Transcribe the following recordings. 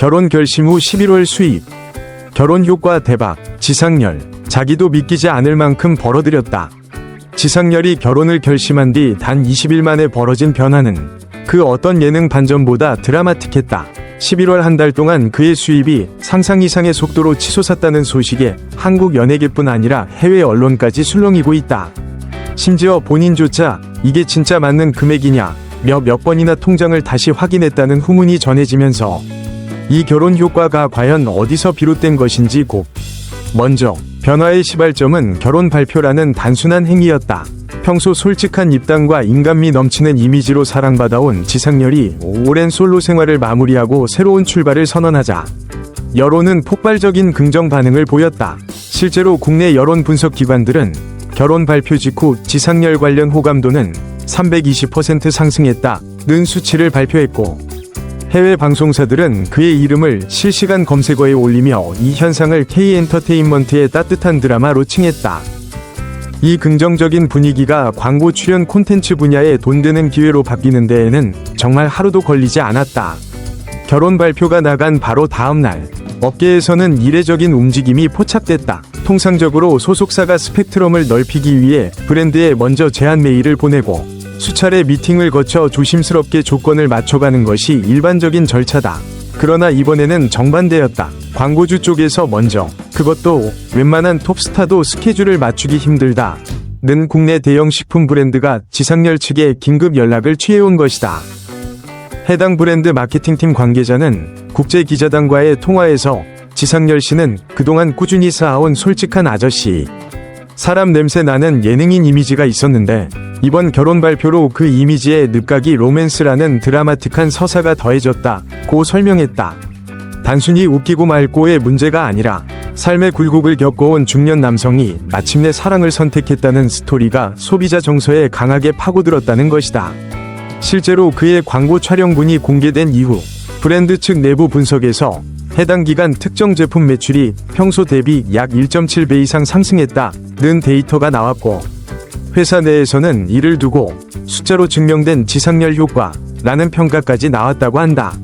결혼 결심 후 11월 수입. 결혼 효과 대박. 지상렬. 자기도 믿기지 않을 만큼 벌어들였다. 지상렬이 결혼을 결심한 뒤 단 20일 만에 벌어진 변화는 그 어떤 예능 반전보다 드라마틱했다. 11월 한 달 동안 그의 수입이 상상 이상의 속도로 치솟았다는 소식에 한국 연예계뿐 아니라 해외 언론까지 술렁이고 있다. 심지어 본인조차 이게 진짜 맞는 금액이냐 며 몇 번이나 통장을 다시 확인했다는 후문이 전해지면서 이 결혼 효과가 과연 어디서 비롯된 것인지 곱. 먼저 변화의 시발점은 결혼 발표라는 단순한 행위였다. 평소 솔직한 입담과 인간미 넘치는 이미지로 사랑받아온 지상렬이 오랜 솔로 생활을 마무리하고 새로운 출발을 선언하자 여론은 폭발적인 긍정 반응을 보였다. 실제로 국내 여론 분석 기관들은 결혼 발표 직후 지상렬 관련 호감도는 320% 상승했다는 수치를 발표했고 해외 방송사들은 그의 이름을 실시간 검색어에 올리며 이 현상을 K엔터테인먼트의 따뜻한 드라마로 칭했다. 이 긍정적인 분위기가 광고 출연 콘텐츠 분야에 돈 되는 기회로 바뀌는 데에는 정말 하루도 걸리지 않았다. 결혼 발표가 나간 바로 다음 날, 업계에서는 이례적인 움직임이 포착됐다. 통상적으로 소속사가 스펙트럼을 넓히기 위해 브랜드에 먼저 제안 메일을 보내고 수차례 미팅을 거쳐 조심스럽게 조건을 맞춰가는 것이 일반적인 절차다. 그러나 이번에는 정반대였다. 광고주 쪽에서 먼저 그것도 웬만한 톱스타도 스케줄을 맞추기 힘들다. 는 국내 대형 식품 브랜드가 지상렬 측에 긴급 연락을 취해온 것이다. 해당 브랜드 마케팅팀 관계자는 국제기자단과의 통화에서 지상렬 씨는 그동안 꾸준히 쌓아온 솔직한 아저씨, 사람 냄새 나는 예능인 이미지가 있었는데 이번 결혼 발표로 그 이미지에 늪각이 로맨스라는 드라마틱한 서사가 더해졌다. 고 설명했다. 단순히 웃기고 맑고의 문제가 아니라 삶의 굴곡을 겪어온 중년 남성이 마침내 사랑을 선택했다는 스토리가 소비자 정서에 강하게 파고들었다는 것이다. 실제로 그의 광고 촬영분이 공개된 이후 브랜드 측 내부 분석에서 해당 기간 특정 제품 매출이 평소 대비 약 1.7배 이상 상승했다는 데이터가 나왔고 회사 내에서는 이를 두고 숫자로 증명된 지상렬 효과라는 평가까지 나왔다고 한다.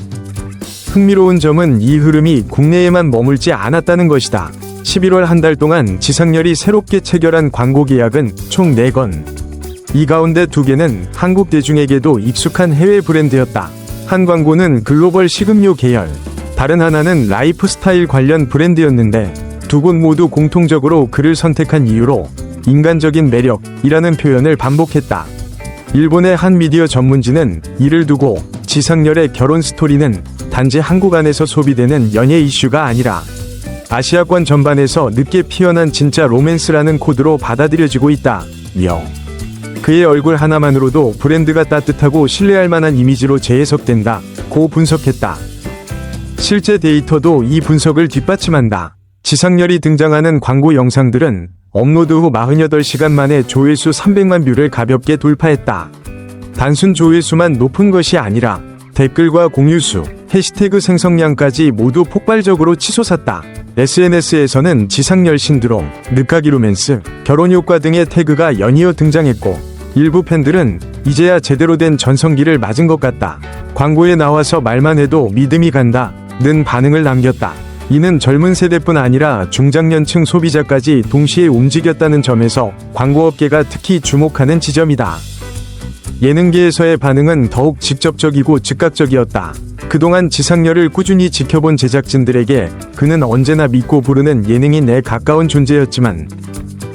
흥미로운 점은 이 흐름이 국내에만 머물지 않았다는 것이다. 11월 한 달 동안 지상렬이 새롭게 체결한 광고 계약은 총 4건. 이 가운데 2개는 한국 대중에게도 익숙한 해외 브랜드였다. 한 광고는 글로벌 식음료 계열, 다른 하나는 라이프 스타일 관련 브랜드였는데 두 곳 모두 공통적으로 그를 선택한 이유로 인간적인 매력이라는 표현을 반복했다. 일본의 한 미디어 전문지는 이를 두고 지상렬의 결혼 스토리는 단지 한국 안에서 소비되는 연예 이슈가 아니라 아시아권 전반에서 늦게 피어난 진짜 로맨스라는 코드로 받아들여지고 있다. 며 그의 얼굴 하나만으로도 브랜드가 따뜻하고 신뢰할 만한 이미지로 재해석된다. 고 분석했다. 실제 데이터도 이 분석을 뒷받침한다. 지상렬이 등장하는 광고 영상들은 업로드 후 48시간 만에 조회수 300만 뷰를 가볍게 돌파했다. 단순 조회수만 높은 것이 아니라 댓글과 공유수, 해시태그 생성량까지 모두 폭발적으로 치솟았다. SNS에서는 지상렬 신드롬, 늦가기 로맨스, 결혼 효과 등의 태그가 연이어 등장했고 일부 팬들은 이제야 제대로 된 전성기를 맞은 것 같다. 광고에 나와서 말만 해도 믿음이 간다. 는 반응을 남겼다. 이는 젊은 세대뿐 아니라 중장년층 소비자까지 동시에 움직였다는 점에서 광고업계가 특히 주목하는 지점이다. 예능계에서의 반응은 더욱 직접적이고 즉각적이었다. 그동안 지상렬을 꾸준히 지켜본 제작진들에게 그는 언제나 믿고 부르는 예능인에 가까운 존재였지만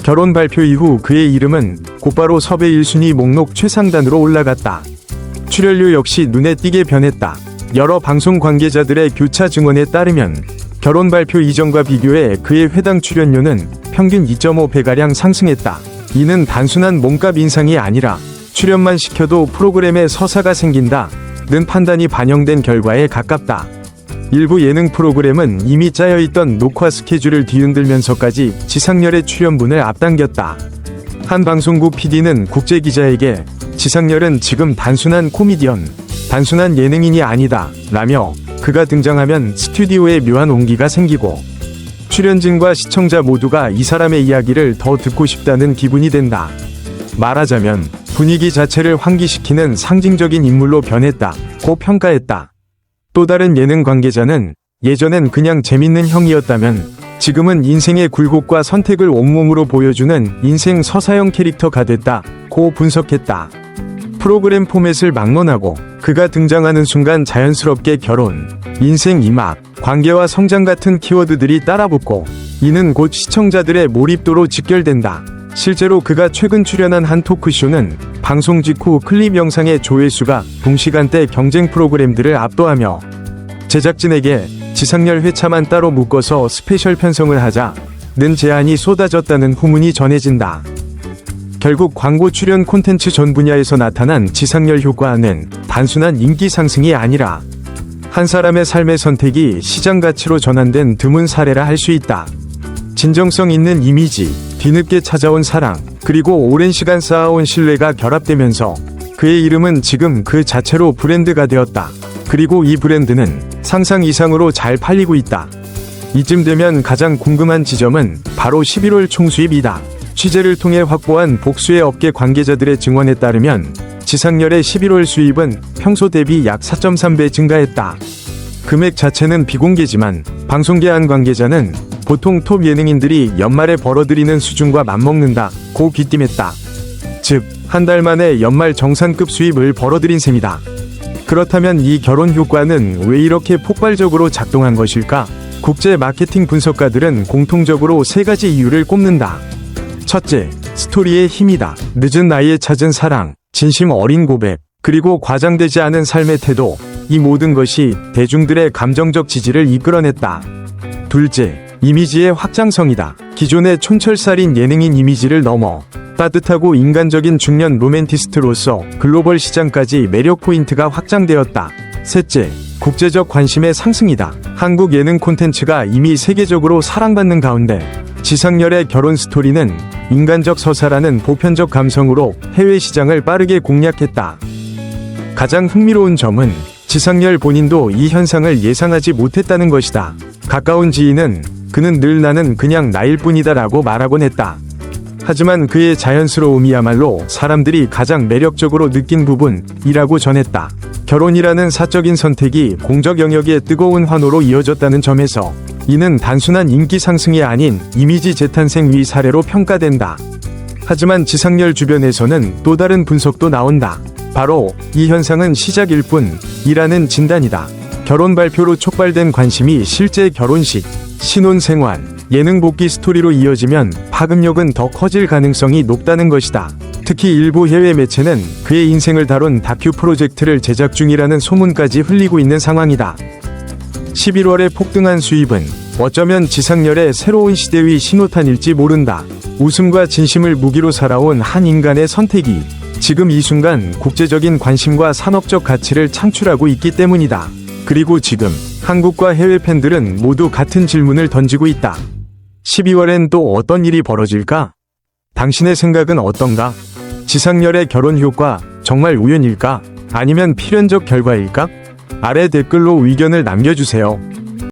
결혼 발표 이후 그의 이름은 곧바로 섭외 1순위 목록 최상단으로 올라갔다. 출연료 역시 눈에 띄게 변했다. 여러 방송 관계자들의 교차 증언에 따르면 결혼 발표 이전과 비교해 그의 회당 출연료는 평균 2.5배가량 상승했다. 이는 단순한 몸값 인상이 아니라 출연만 시켜도 프로그램에 서사가 생긴다. 는 판단이 반영된 결과에 가깝다. 일부 예능 프로그램은 이미 짜여있던 녹화 스케줄을 뒤흔들면서까지 지상렬의 출연분을 앞당겼다. 한 방송국 PD는 국제 기자에게 지상렬은 지금 단순한 코미디언, 단순한 예능인이 아니다. 라며 그가 등장하면 스튜디오에 묘한 온기가 생기고 출연진과 시청자 모두가 이 사람의 이야기를 더 듣고 싶다는 기분이 된다. 말하자면 분위기 자체를 환기시키는 상징적인 인물로 변했다. 고 평가했다. 또 다른 예능 관계자는 예전엔 그냥 재밌는 형이었다면 지금은 인생의 굴곡과 선택을 온몸으로 보여주는 인생 서사형 캐릭터가 됐다. 고 분석했다. 프로그램 포맷을 막론하고 그가 등장하는 순간 자연스럽게 결혼, 인생 이막, 관계와 성장 같은 키워드들이 따라붙고 이는 곧 시청자들의 몰입도로 직결된다. 실제로 그가 최근 출연한 한 토크쇼는 방송 직후 클립 영상의 조회수가 동시간대 경쟁 프로그램들을 압도하며 제작진에게 지상렬 회차만 따로 묶어서 스페셜 편성을 하자는 제안이 쏟아졌다는 후문이 전해진다. 결국 광고 출연 콘텐츠 전 분야에서 나타난 지상렬 효과는 단순한 인기 상승이 아니라 한 사람의 삶의 선택이 시장 가치로 전환된 드문 사례라 할 수 있다. 진정성 있는 이미지, 뒤늦게 찾아온 사랑, 그리고 오랜 시간 쌓아온 신뢰가 결합되면서 그의 이름은 지금 그 자체로 브랜드가 되었다. 그리고 이 브랜드는 상상 이상으로 잘 팔리고 있다. 이쯤 되면 가장 궁금한 지점은 바로 11월 총수입이다. 취재를 통해 확보한 복수의 업계 관계자들의 증언에 따르면 지상렬의 11월 수입은 평소 대비 약 4.3배 증가했다. 금액 자체는 비공개지만 방송계 한 관계자는 보통 톱 예능인들이 연말에 벌어들이는 수준과 맞먹는다 고 귀띔했다. 즉, 한 달 만에 연말 정상급 수입을 벌어들인 셈이다. 그렇다면 이 결혼 효과는 왜 이렇게 폭발적으로 작동한 것일까? 국제 마케팅 분석가들은 공통적으로 세 가지 이유를 꼽는다. 첫째, 스토리의 힘이다. 늦은 나이에 찾은 사랑, 진심 어린 고백, 그리고 과장되지 않은 삶의 태도, 이 모든 것이 대중들의 감정적 지지를 이끌어냈다. 둘째, 이미지의 확장성이다. 기존의 촌철살인 예능인 이미지를 넘어 따뜻하고 인간적인 중년 로맨티스트로서 글로벌 시장까지 매력 포인트가 확장되었다. 셋째, 국제적 관심의 상승이다. 한국 예능 콘텐츠가 이미 세계적으로 사랑받는 가운데 지상렬의 결혼 스토리는 인간적 서사라는 보편적 감성으로 해외 시장을 빠르게 공략했다. 가장 흥미로운 점은 지상렬 본인도 이 현상을 예상하지 못했다는 것이다. 가까운 지인은 그는 늘 나는 그냥 나일 뿐이다 라고 말하곤 했다. 하지만 그의 자연스러움이야말로 사람들이 가장 매력적으로 느낀 부분이라고 전했다. 결혼이라는 사적인 선택이 공적 영역의 뜨거운 환호로 이어졌다는 점에서 이는 단순한 인기 상승이 아닌 이미지 재탄생 위 사례로 평가된다. 하지만 지상렬 주변에서는 또 다른 분석도 나온다. 바로 이 현상은 시작일 뿐이라는 진단이다. 결혼 발표로 촉발된 관심이 실제 결혼식, 신혼생활, 예능 복귀 스토리로 이어지면 파급력은 더 커질 가능성이 높다는 것이다. 특히 일부 해외 매체는 그의 인생을 다룬 다큐 프로젝트를 제작 중이라는 소문까지 흘리고 있는 상황이다. 11월에 폭등한 수입은 어쩌면 지상렬의 새로운 시대의 신호탄일지 모른다. 웃음과 진심을 무기로 살아온 한 인간의 선택이 지금 이 순간 국제적인 관심과 산업적 가치를 창출하고 있기 때문이다. 그리고 지금 한국과 해외 팬들은 모두 같은 질문을 던지고 있다. 12월엔 또 어떤 일이 벌어질까? 당신의 생각은 어떤가? 지상렬의 결혼 효과 정말 우연일까? 아니면 필연적 결과일까? 아래 댓글로 의견을 남겨주세요.